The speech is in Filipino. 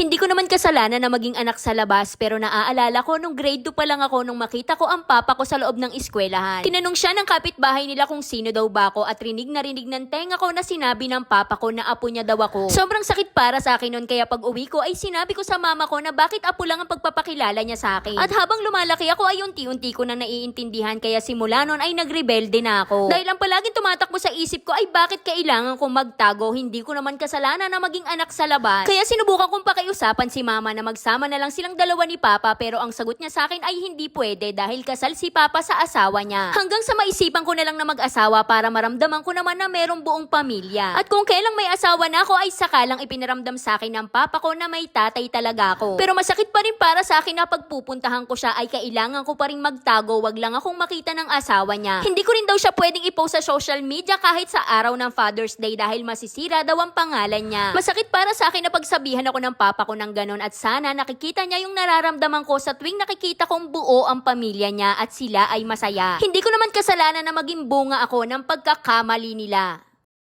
Hindi ko naman kasalanan na maging anak sa labas pero naaalala ko nung grade 2 pa lang ako nung makita ko ang papa ko sa loob ng eskwelahan. Tinanong siya ng kapitbahay nila kung sino daw ba ako at rinig na rinig ng tenga ko na sinabi ng papa ko na apo niya daw ako. Sobrang sakit para sa akin nun kaya pag uwi ko ay sinabi ko sa mama ko na bakit apo lang ang pagpapakilala niya sa akin. At habang lumalaki ako ay unti-unti ko na naiintindihan kaya simula nun ay nagrebelde na ako. Dahil ang palaging tumatakbo sa isip ko ay bakit kailangan kong magtago, hindi ko naman kasalanan na maging anak sa labas. Kaya sinubukan kong pakiusapan si mama na magsama na lang silang dalawa ni papa pero ang sagot niya sa akin ay hindi pwede dahil kasal si papa sa asawa niya. Hanggang sa maisipan ko na lang na mag-asawa para maramdaman ko naman na merong buong pamilya. At kung kailang may asawa na ako ay sakalang ipinaramdam sa akin ng papa ko na may tatay talaga ako. Pero masakit pa rin para sa akin na pagpupuntahan ko siya ay kailangan ko pa rin magtago wag lang akong makita ng asawa niya. Hindi ko rin daw siya pwedeng i-post sa social media kahit sa araw ng Father's Day dahil masisira daw ang pangalan niya. Masakit para sa akin na pagsabihan ako ng papa ko ng ganon at sana nakikita niya yung nararamdaman ko sa tuwing nakikita kong buo ang pamilya niya at sila ay masaya. Hindi ko naman kasalanan na maging bunga ako ng pagkakamali nila.